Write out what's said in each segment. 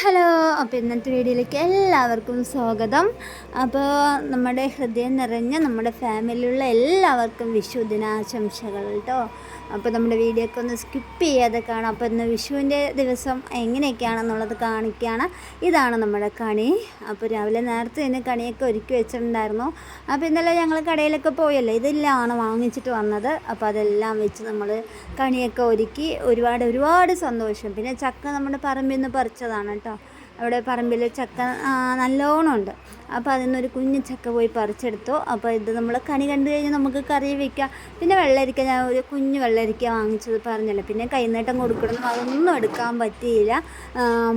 Hello അപ്പോൾ ഇന്നത്തെ വീഡിയോയിലേക്ക് എല്ലാവർക്കും സ്വാഗതം. അപ്പോൾ നമ്മുടെ ഹൃദയം നിറഞ്ഞ നമ്മുടെ ഫാമിലിയിലുള്ള എല്ലാവർക്കും വിഷു ദിനാശംസകൾ കേട്ടോ അപ്പോൾ നമ്മുടെ വീഡിയോ ഒക്കെ ഒന്ന് സ്കിപ്പ് ചെയ്യാതെ കാണാം. അപ്പോൾ ഇന്ന് വിഷുവിന്റെ ദിവസം എങ്ങനെയൊക്കെയാണെന്നുള്ളത് കാണിക്കുകയാണ് ഇതാണ് നമ്മുടെ കണി. അപ്പോൾ രാവിലെ നേരത്തെ തന്നെ കണിയൊക്കെ ഒരുക്കി വെച്ചിട്ടുണ്ടായിരുന്നു. അപ്പോൾ ഇന്നലെ ഞങ്ങൾ കടയിലൊക്കെ പോയല്ലോ ഇതെല്ലാമാണ് വാങ്ങിച്ചിട്ട് വന്നത്. അപ്പോൾ അതെല്ലാം വെച്ച് നമ്മൾ കണിയൊക്കെ ഒരുക്കി ഒരുപാട് ഒരുപാട് സന്തോഷം. പിന്നെ ചക്ക നമ്മുടെ പറമ്പിൽ നിന്ന് പറിച്ചതാണ് കേട്ടോ. അവിടെ പറമ്പിൽ ചക്ക നല്ലോണം ഉണ്ട്. അപ്പോൾ അതിൽ നിന്നൊരു കുഞ്ഞു ചക്ക പോയി പറിച്ചെടുത്തു. അപ്പോൾ ഇത് നമ്മൾ കണി കണ്ടു കഴിഞ്ഞാൽ നമുക്ക് കറി വയ്ക്കാം പിന്നെ വെള്ളരിക്ക ഞാൻ ഒരു കുഞ്ഞു വെള്ളരിക്ക വാങ്ങിച്ചത് പറഞ്ഞല്ലോ. പിന്നെ കൈനീട്ടം കൊടുക്കണം അതൊന്നും എടുക്കാൻ പറ്റിയില്ല.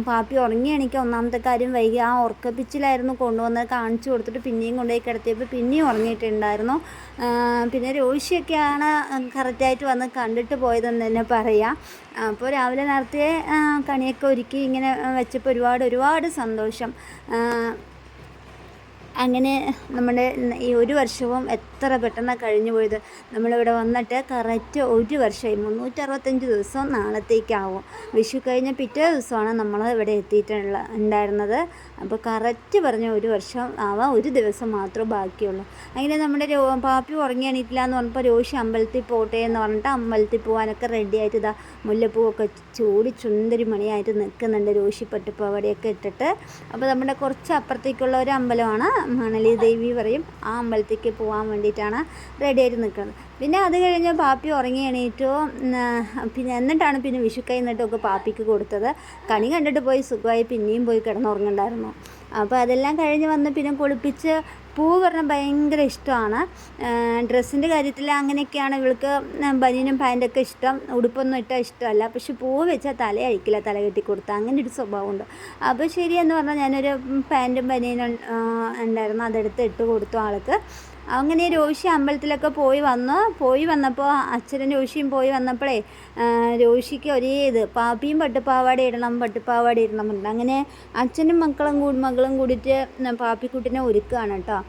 പാപ്പി ഉറങ്ങി എനിക്ക് ഒന്നാമത്തെ കാര്യം വൈകി ആ ഉറക്കപ്പിച്ചിലായിരുന്നു കൊണ്ടുവന്നത് കാണിച്ചു കൊടുത്തിട്ട് പിന്നെയും കൊണ്ടുപോയി കിടത്തിയപ്പോൾ പിന്നെയും ഉറങ്ങിയിട്ടുണ്ടായിരുന്നു. പിന്നെ രോഷിയൊക്കെയാണ് കറക്റ്റായിട്ട് വന്ന് കണ്ടിട്ട് പോയതെന്ന് തന്നെ പറയാം. അപ്പോൾ രാവിലെ നേരത്തെ കണിയൊക്കെ ഒരുക്കി ഇങ്ങനെ വെച്ചപ്പോൾ ഒരുപാട് ഒരുപാട് സന്തോഷം. അങ്ങനെ നമ്മുടെ ഈ ഒരു വർഷവും എത്ര പെട്ടെന്ന് കഴിഞ്ഞു പോയത്? നമ്മളിവിടെ വന്നിട്ട് കറക്റ്റ് ഒരു വർഷമായി. മുന്നൂറ്ററുപത്തഞ്ച് ദിവസം നാളത്തേക്കാവും. വിഷു കഴിഞ്ഞ പിറ്റേ ദിവസമാണ് നമ്മൾ ഇവിടെ എത്തിയിട്ടുള്ള ഉണ്ടായിരുന്നത്. അപ്പോൾ കറക്റ്റ് പറഞ്ഞ ഒരു വർഷം ആവാം ഒരു ദിവസം മാത്രമേ ബാക്കിയുള്ളൂ. അങ്ങനെ നമ്മുടെ രോ പാപ്പി ഉറങ്ങി എന്ന് പറഞ്ഞപ്പോൾ രോഷി അമ്പലത്തിൽ പോട്ടെ എന്ന് പറഞ്ഞിട്ട് അമ്പലത്തിൽ പോകാനൊക്കെ റെഡി ആയിട്ട് ഇതാ മുല്ലപ്പൂവൊക്കെ ചൂടി ചുന്ദരി മണിയായിട്ട് നിൽക്കുന്നുണ്ട്. രോഷി പട്ടുപ്പാവടിയൊക്കെ ഇട്ടിട്ട്. അപ്പോൾ നമ്മുടെ കുറച്ച് അപ്പുറത്തേക്കുള്ള ഒരു അമ്പലമാണ് മണലി ദേവി പറയും ആ അമ്പലത്തേക്ക് പോകാൻ വേണ്ടിയിട്ടാണ് റെഡി ആയിട്ട് നിൽക്കുന്നത് പിന്നെ അത് കഴിഞ്ഞ് പാപ്പി ഉറങ്ങി എണീറ്റു. പിന്നെ എന്നിട്ടാണ് പിന്നെ വിഷുക്കൈ എന്നിട്ടൊക്കെ പാപ്പിക്ക് കൊടുത്തത്. കണി കണ്ടിട്ട് പോയി സുഖമായി പിന്നെയും പോയി കിടന്നുറങ്ങണ്ടായിരുന്നു അപ്പോൾ അതെല്ലാം കഴിഞ്ഞ് വന്ന് പിന്നെ കുളിപ്പിച്ച് പൂ പറഞ്ഞാൽ ഭയങ്കര ഇഷ്ടമാണ്. ഡ്രസ്സിന്റെ കാര്യത്തിൽ അങ്ങനെയൊക്കെയാണ് ഇവൾക്ക് ബനിയനും പാന്റൊക്കെ ഇഷ്ടം. ഉടുപ്പൊന്നും ഇട്ടാൽ ഇഷ്ടമല്ല. പക്ഷെ പൂവ് വെച്ചാൽ തല അഴിക്കില്ല തല കെട്ടി കൊടുത്താൽ അങ്ങനെ ഒരു സ്വഭാവമുണ്ട്. അപ്പോൾ ശരിയെന്ന് പറഞ്ഞാൽ ഞാനൊരു പാന്റും ബനിയനും ഉണ്ടായിരുന്നു. അതെടുത്ത് ഇട്ട് കൊടുത്തു ആൾക്ക്. അങ്ങനെ രോഷി അമ്പലത്തിലൊക്കെ പോയി വന്ന് പോയി വന്നപ്പോൾ അച്ഛനും രോഷിയും പോയി വന്നപ്പോഴേ രോഷിക്ക് ഒരേ ഇത് പാപ്പിയും പട്ടുപാവാട ഇടണം പട്ടുപാവാട ഇടണം അങ്ങനെ അച്ഛനും മക്കളും മകളും കൂടിയിട്ട് പാപ്പിക്കുട്ടിനെ ഒരുക്കുകയാണ് കേട്ടോ.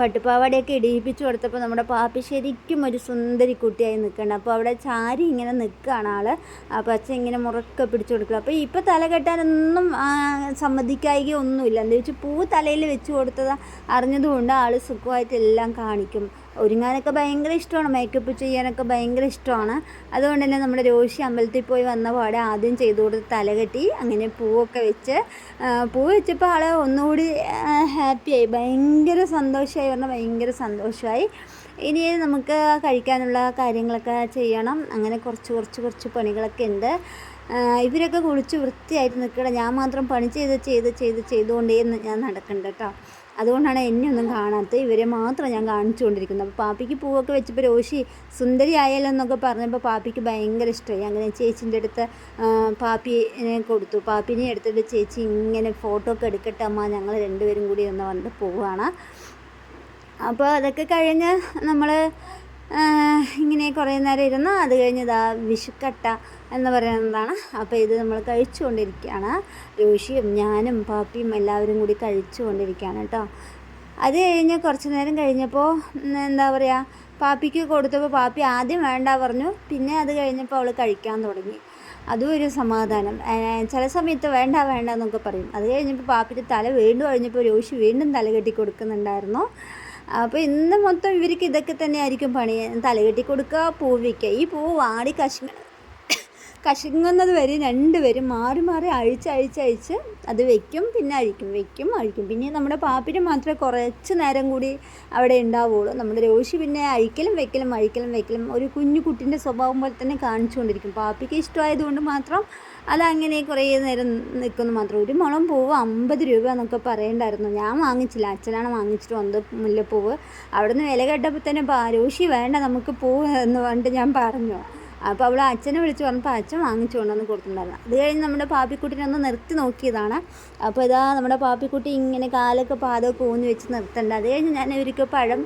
പട്ടുപാവാടയൊക്കെ ഇടിയിപ്പിച്ച് കൊടുത്തപ്പോൾ നമ്മുടെ പാപ്പി ശരിക്കും ഒരു സുന്ദരി കുട്ടിയായി നിൽക്കണം. അപ്പോൾ അവിടെ ചാരി ഇങ്ങനെ നിൽക്കുകയാണ് ആൾ അച്ഛൻ ഇങ്ങനെ മുറക്കെ പിടിച്ചു കൊടുക്കുക അപ്പോൾ ഇപ്പോൾ തല കെട്ടാനൊന്നും സമ്മതിക്കായിക ഒന്നുമില്ല. എന്താ വെച്ചാൽ പൂ തലയിൽ വെച്ച് കൊടുത്തത് അറിഞ്ഞതുകൊണ്ട് ആൾ സുഖമായിട്ട് എല്ലാം കാണിക്കും. ഒരുങ്ങാനൊക്കെ ഭയങ്കര ഇഷ്ടമാണ്. മേക്കപ്പ് ചെയ്യാനൊക്കെ ഭയങ്കര ഇഷ്ടമാണ്. അതുകൊണ്ട് തന്നെ നമ്മുടെ രോഷി അമ്പലത്തിൽ പോയി വന്ന പാടെ ആദ്യം ചെയ്തു കൊടുത്ത് തലകെട്ടി അങ്ങനെ പൂവൊക്കെ വെച്ച് പൂ വെച്ചപ്പോൾ ആൾ ഒന്നുകൂടി ഹാപ്പിയായി ഭയങ്കര സന്തോഷമായി. പറഞ്ഞാൽ ഭയങ്കര സന്തോഷമായി. ഇനി നമുക്ക് കഴിക്കാനുള്ള കാര്യങ്ങളൊക്കെ ചെയ്യണം. അങ്ങനെ കുറച്ച് കുറച്ച് കുറച്ച് പണികളൊക്കെ ഉണ്ട്. ഇവരൊക്കെ കുളിച്ച് വൃത്തിയായിട്ട് നിൽക്കണം ഞാൻ മാത്രം പണി ചെയ്ത് ചെയ്ത് ചെയ്ത് ചെയ്തുകൊണ്ടേ ഞാൻ നടക്കണ്ട കേട്ടോ. അതുകൊണ്ടാണ് എന്നെ ഒന്നും കാണാത്തത്. ഇവരെ മാത്രം ഞാൻ കാണിച്ചുകൊണ്ടിരിക്കുന്നത്. അപ്പോൾ പാപ്പിക്ക് പൂവൊക്കെ വെച്ചപ്പോൾ രോഷി സുന്ദരി ആയാലോ എന്നൊക്കെ പറഞ്ഞപ്പോൾ പാപ്പിക്ക് ഭയങ്കര ഇഷ്ടമായി അങ്ങനെ ചേച്ചിന്റെ അടുത്ത് പാപ്പിനെ കൊടുത്തു. പാപ്പിനെ എടുത്തിട്ട് ചേച്ചി ഇങ്ങനെ ഫോട്ടോ ഒക്കെ എടുക്കട്ടെ അമ്മ. ഞങ്ങൾ രണ്ടുപേരും കൂടി ഒന്ന് വന്ന് പോവുകയാണ് അപ്പോൾ അതൊക്കെ കഴിഞ്ഞ് നമ്മൾ ഇങ്ങനെ കുറേ നേരം ഇരുന്ന് അത് കഴിഞ്ഞ് ഇതാ വിഷുക്കട്ട എന്ന് പറയുന്നതാണ്. അപ്പോൾ ഇത് നമ്മൾ കഴിച്ചുകൊണ്ടിരിക്കുകയാണ്. രോഷിയും ഞാനും പാപ്പിയും എല്ലാവരും കൂടി കഴിച്ചുകൊണ്ടിരിക്കുകയാണ് കേട്ടോ. അത് കഴിഞ്ഞ് കുറച്ച് നേരം കഴിഞ്ഞപ്പോൾ എന്താ പറയുക പാപ്പിക്ക് കൊടുത്തപ്പോൾ പാപ്പി ആദ്യം വേണ്ട പറഞ്ഞു. പിന്നെ അത് കഴിഞ്ഞപ്പോൾ അവൾ കഴിക്കാൻ തുടങ്ങി. അതും ഒരു സമാധാനം. ചില സമയത്ത് വേണ്ട വേണ്ട എന്നൊക്കെ പറയും. അത് കഴിഞ്ഞപ്പോൾ പാപ്പിന്റെ തല വീണ്ടും കഴിഞ്ഞപ്പോൾ രോഷി വീണ്ടും തല കെട്ടി കൊടുക്കുന്നുണ്ടായിരുന്നു. അപ്പോൾ ഇന്ന് മൊത്തം ഇവർക്ക് ഇതൊക്കെ തന്നെ ആയിരിക്കും പണി തലകെട്ടി കൊടുക്കുക പൂവിക്കുക ഈ പൂ വാടി കശുങ്ങ കശുങ്ങുന്നത് വരെ രണ്ടുപേരും മാറി മാറി അഴിച്ച് അഴിച്ച് അഴിച്ച് അത് വെക്കും പിന്നെ അഴിക്കും വെക്കും അഴിക്കും. പിന്നെ നമ്മുടെ പാപ്പിന് മാത്രമേ കുറച്ച് നേരം കൂടി അവിടെ ഉണ്ടാവുള്ളൂ. നമ്മുടെ രോഷി പിന്നെ അഴിക്കലും വെക്കലും അഴിക്കലും വെക്കലും ഒരു കുഞ്ഞു കുട്ടിന്റെ സ്വഭാവം പോലെ തന്നെ കാണിച്ചുകൊണ്ടിരിക്കും. പാപ്പിക്ക് ഇഷ്ടമായതുകൊണ്ട് മാത്രം അതങ്ങനെ കുറേ നേരം നിൽക്കുന്നു മാത്രം. ഒരു മുളം പൂവ് അമ്പത് രൂപ എന്നൊക്കെ പറയണ്ടായിരുന്നു. ഞാൻ വാങ്ങിച്ചില്ല. അച്ഛനാണ് വാങ്ങിച്ചിട്ട് വന്നത് മുല്ലപ്പൂവ്. അവിടെ നിന്ന് വില കേട്ടപ്പോൾ തന്നെ രോഷി വേണ്ട നമുക്ക് പൂവ് എന്ന് പറഞ്ഞിട്ട് ഞാൻ പറഞ്ഞു. അപ്പോൾ അവൾ അച്ഛനെ വിളിച്ച് പറഞ്ഞപ്പോൾ അച്ഛൻ വാങ്ങിച്ചു കൊണ്ടുവന്ന് കൊടുത്തിട്ടുണ്ടായിരുന്നു. അത് കഴിഞ്ഞ് നമ്മുടെ പാപ്പിക്കുട്ടിനെ ഒന്ന് നിർത്തി നോക്കിയതാണ്. അപ്പോൾ ഇതാ നമ്മുടെ പാപ്പിക്കുട്ടി ഇങ്ങനെ കാലൊക്കെ പാദമൊക്കെ ഊന്നി വെച്ച് നിർത്തുന്നുണ്ട് അത് കഴിഞ്ഞ് ഞാൻ ഇവർക്ക് പഴം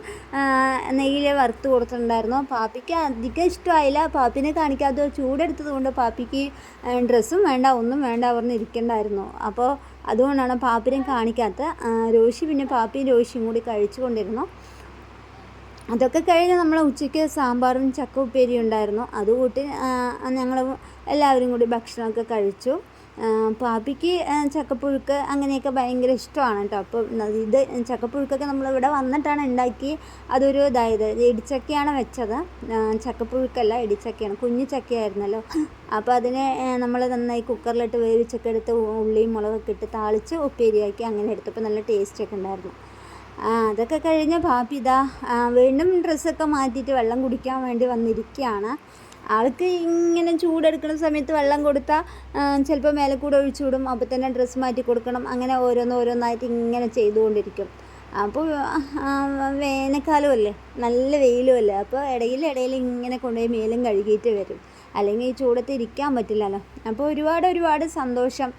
നെയ്യിൽ വറുത്ത് കൊടുത്തിട്ടുണ്ടായിരുന്നു. പാപ്പിക്ക് അധികം ഇഷ്ടമായില്ല. പാപ്പിനെ കാണിക്കാതെ ചൂടെടുത്തത് കൊണ്ട് പാപ്പിക്ക് ഡ്രസ്സും വേണ്ട ഒന്നും വേണ്ട പറഞ്ഞ് ഇരിക്കണ്ടായിരുന്നു. അപ്പോൾ അതുകൊണ്ടാണ് പാപ്പിനെ കാണിക്കാത്ത രോഷി പിന്നെ പാപ്പിയും രോഷിയും കൂടി കഴിച്ചു കൊണ്ടിരുന്നു. അതൊക്കെ കഴിഞ്ഞ് നമ്മൾ ഉച്ചയ്ക്ക് സാമ്പാറും ചക്ക ഉപ്പേരിയും ഉണ്ടായിരുന്നു. അത് കൂട്ടി ഞങ്ങൾ എല്ലാവരും കൂടി ഭക്ഷണമൊക്കെ കഴിച്ചു. പാപ്പിക്ക് ചക്കപ്പുഴുക്ക് അങ്ങനെയൊക്കെ ഭയങ്കര ഇഷ്ടമാണ് കേട്ടോ. അപ്പോൾ ഇത് ചക്കപ്പുഴുക്കൊക്കെ നമ്മളിവിടെ വന്നിട്ടാണ് ഉണ്ടാക്കി അതൊരു ഇതായത്. ഇടിച്ചക്കയാണ് വെച്ചത്. ചക്കപ്പുഴുക്കല്ല ഇടിച്ചക്കയാണ്. കുഞ്ഞു ചക്കയായിരുന്നല്ലോ. അപ്പോൾ അതിനെ നമ്മൾ നന്നായി കുക്കറിലിട്ട് വേവിച്ചൊക്കെ എടുത്ത് ഉള്ളിയും മുളകൊക്കെ ഇട്ട് താളിച്ച് ഉപ്പേരിയാക്കി അങ്ങനെ എടുത്തപ്പോൾ നല്ല ടേസ്റ്റൊക്കെ ഉണ്ടായിരുന്നു. അതൊക്കെ കഴിഞ്ഞ പാപ്പി ഇതാ ആ, വീണ്ടും ഡ്രസ്സൊക്കെ മാറ്റിയിട്ട് വെള്ളം കുടിക്കാൻ വേണ്ടി വന്നിരിക്കുകയാണ്. ആൾക്ക് ഇങ്ങനെ ചൂടെടുക്കുന്ന സമയത്ത് വെള്ളം കൊടുത്താൽ ചിലപ്പോൾ മേലെ കൂടെ ഒഴിച്ചു വിടും അപ്പോൾ തന്നെ ഡ്രസ്സ് മാറ്റി കൊടുക്കണം അങ്ങനെ ഓരോന്ന് ഓരോന്നായിട്ട് ഇങ്ങനെ ചെയ്തുകൊണ്ടിരിക്കും. അപ്പോൾ വേനൽക്കാലമല്ലേ നല്ല വെയിലുമല്ലേ അപ്പോൾ ഇടയിൽ ഇടയിൽ ഇങ്ങനെ കൊണ്ടുപോയി മേലും കഴുകിയിട്ട് വരും. അല്ലെങ്കിൽ ഈ ചൂടത്ത് ഇരിക്കാൻ പറ്റില്ലല്ലോ. അപ്പോൾ ഒരുപാട് ഒരുപാട് സന്തോഷം.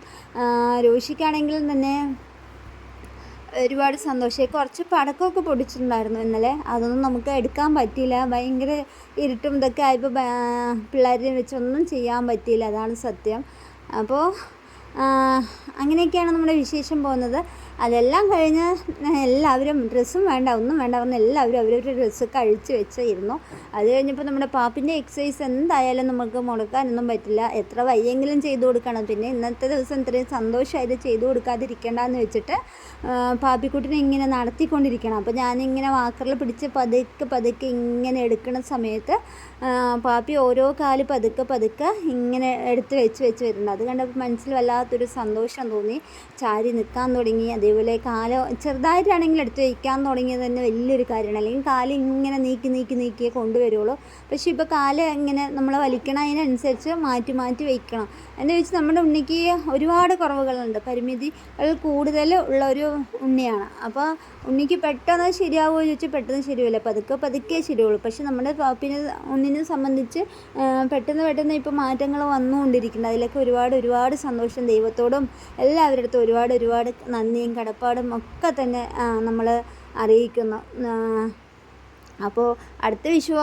രോഷിക്കാണെങ്കിൽ തന്നെ ഒരുപാട് സന്തോഷമായി. കുറച്ച് പടക്കമൊക്കെ പൊടിച്ചിട്ടുണ്ടായിരുന്നു ഇന്നലെ. അതൊന്നും നമുക്ക് എടുക്കാൻ പറ്റിയില്ല. ഭയങ്കര ഇരുട്ടും ഇതൊക്കെ ആയപ്പോൾ പിള്ളേരെ വെച്ചൊന്നും ചെയ്യാൻ പറ്റിയില്ല. അതാണ് സത്യം. അപ്പോൾ അങ്ങനെയൊക്കെയാണ് നമ്മുടെ വിശേഷം പോകുന്നത്. അതെല്ലാം കഴിഞ്ഞ് എല്ലാവരും ഡ്രസ്സും വേണ്ട ഒന്നും വേണ്ട പറഞ്ഞ് എല്ലാവരും അവരവരുടെ ഡ്രസ്സ് കഴിച്ച് വെച്ചിരുന്നു. അത് കഴിഞ്ഞപ്പോൾ നമ്മുടെ പാപ്പിന്റെ എക്സസൈസ് എന്തായാലും നമുക്ക് മുടക്കാനൊന്നും പറ്റില്ല. എത്ര വയ്യെങ്കിലും ചെയ്തു കൊടുക്കണം. പിന്നെ ഇന്നത്തെ ദിവസം ഇത്രയും സന്തോഷമായിട്ട് ചെയ്തു കൊടുക്കാതിരിക്കേണ്ടെന്ന് വെച്ചിട്ട് പാപ്പിക്കുട്ടിനെ ഇങ്ങനെ നടത്തിക്കൊണ്ടിരിക്കണം. അപ്പോൾ ഞാനിങ്ങനെ വാക്കറിൽ പിടിച്ച് പതുക്കെ പതുക്കെ ഇങ്ങനെ എടുക്കുന്ന സമയത്ത് പാപ്പി ഓരോ കാൽ പതുക്കെ പതുക്കെ ഇങ്ങനെ എടുത്ത് വെച്ച് വെച്ച് വരുന്നുണ്ട് അത് കണ്ടപ്പോൾ മനസ്സിൽ വല്ലാത്തൊരു സന്തോഷം തോന്നി. ചാരി നിൽക്കാൻ തുടങ്ങി. അതേപോലെ കാല ചെറുതായിട്ടാണെങ്കിൽ എടുത്ത് വയ്ക്കാൻ തുടങ്ങിയത് തന്നെ വലിയൊരു കാര്യമാണ്. അല്ലെങ്കിൽ കാൽ ഇങ്ങനെ നീക്കി നീക്കി നീക്കിയേ കൊണ്ടുവരുള്ളൂ. പക്ഷേ ഇപ്പോൾ കാൽ ഇങ്ങനെ നമ്മൾ വലിക്കണതിനനുസരിച്ച് മാറ്റി മാറ്റി വയ്ക്കണം. എന്ന് വെച്ച് നമ്മുടെ ഉണ്ണിക്ക് ഒരുപാട് കുറവുകളുണ്ട്. പരിമിതികൾ കൂടുതൽ ഉള്ള ഒരു ഉണ്ണിയാണ്. അപ്പോൾ ഉണ്ണിക്ക് പെട്ടെന്ന് ശരിയാവുമോ ചോദിച്ചാൽ പെട്ടെന്ന് ശരിയാവില്ല. പതുക്കെ പതുക്കെ ശരിയാവുള്ളൂ. പക്ഷേ നമ്മുടെ പാപ്പിനെ ഉണ്ണിനെ സംബന്ധിച്ച് പെട്ടെന്ന് പെട്ടെന്ന് ഇപ്പോൾ മാറ്റങ്ങൾ വന്നുകൊണ്ടിരിക്കുന്നുണ്ട്. അതിലൊക്കെ ഒരുപാട് ഒരുപാട് സന്തോഷം. ദൈവത്തോടും എല്ലാവരുടെ അടുത്തും ഒരുപാട് ഒരുപാട് നന്ദിയും കടപ്പാടും ഒക്കെ തന്നെ നമ്മൾ അറിയിക്കുന്നു. അപ്പോൾ അടുത്ത വിഷു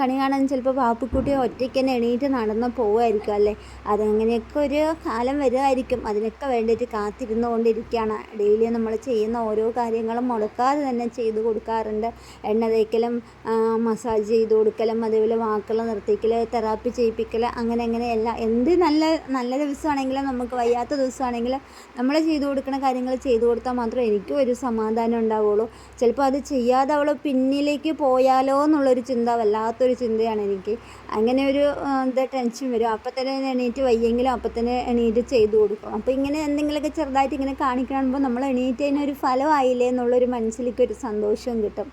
കണി കാണാൻ ചിലപ്പോൾ പാപ്പിക്കുട്ടി ഒറ്റയ്ക്ക് തന്നെ എണീറ്റ് നടന്ന് പോവുമായിരിക്കും അല്ലേ? അതങ്ങനെയൊക്കെ ഒരു കാലം വരുമായിരിക്കും. അതിനൊക്കെ വേണ്ടിയിട്ട് കാത്തിരുന്നുകൊണ്ടിരിക്കുകയാണ്. ഡെയിലി നമ്മൾ ചെയ്യുന്ന ഓരോ കാര്യങ്ങളും മുടക്കാതെ തന്നെ ചെയ്തു കൊടുക്കാറുണ്ട്. എണ്ണ തേക്കലും മസാജ് ചെയ്ത് കൊടുക്കലും അതേപോലെ വാക്കുകൾ നിർത്തിക്കൽ തെറാപ്പി ചെയ്യിപ്പിക്കൽ അങ്ങനെ അങ്ങനെ എല്ലാം. എന്ത് നല്ല നല്ല ദിവസമാണെങ്കിലും നമുക്ക് വയ്യാത്ത ദിവസമാണെങ്കിലും നമ്മൾ ചെയ്തു കൊടുക്കുന്ന കാര്യങ്ങൾ ചെയ്തു കൊടുത്താൽ മാത്രമേ എനിക്കും ഒരു സമാധാനം ഉണ്ടാവുള്ളൂ. ചിലപ്പോൾ അത് ചെയ്യാതെ അവൾ പിന്നിലേക്ക് പോയാലോ എന്നുള്ളൊരു ചിന്ത വല്ലാത്തൊരു ചിന്തയാണ് എനിക്ക്. അങ്ങനെ ഒരു എന്താ ടെൻഷൻ വരും. അപ്പം തന്നെ എണീറ്റ് വയ്യെങ്കിലും അപ്പം തന്നെ എണീറ്റ് ചെയ്തു കൊടുക്കും. അപ്പോൾ ഇങ്ങനെ എന്തെങ്കിലുമൊക്കെ ചെറുതായിട്ട് ഇങ്ങനെ കാണിക്കണമ്പോൾ നമ്മൾ എണീറ്റ് അതിന് ഒരു ഫലമായില്ലേ എന്നുള്ളൊരു മനസ്സിലേക്ക് ഒരു സന്തോഷവും കിട്ടും.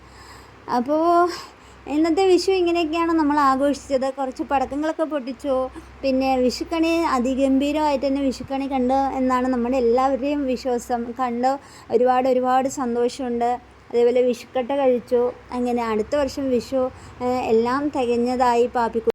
അപ്പോൾ ഇന്നത്തെ വിഷു ഇങ്ങനെയൊക്കെയാണ് നമ്മൾ ആഘോഷിച്ചത്. കുറച്ച് പടക്കങ്ങളൊക്കെ പൊട്ടിച്ചു. പിന്നെ വിഷുക്കണി അതിഗംഭീരമായിട്ട് തന്നെ വിഷുക്കണി കണ്ടു എന്നാണ് നമ്മുടെ എല്ലാവരുടെയും വിശ്വാസം. കണ്ട് ഒരുപാട് ഒരുപാട് സന്തോഷമുണ്ട്. അതേപോലെ വിഷുക്കട്ട കഴിച്ചു അങ്ങനെ അടുത്ത വർഷം വിഷു എല്ലാം തികഞ്ഞതായി പാപ്പി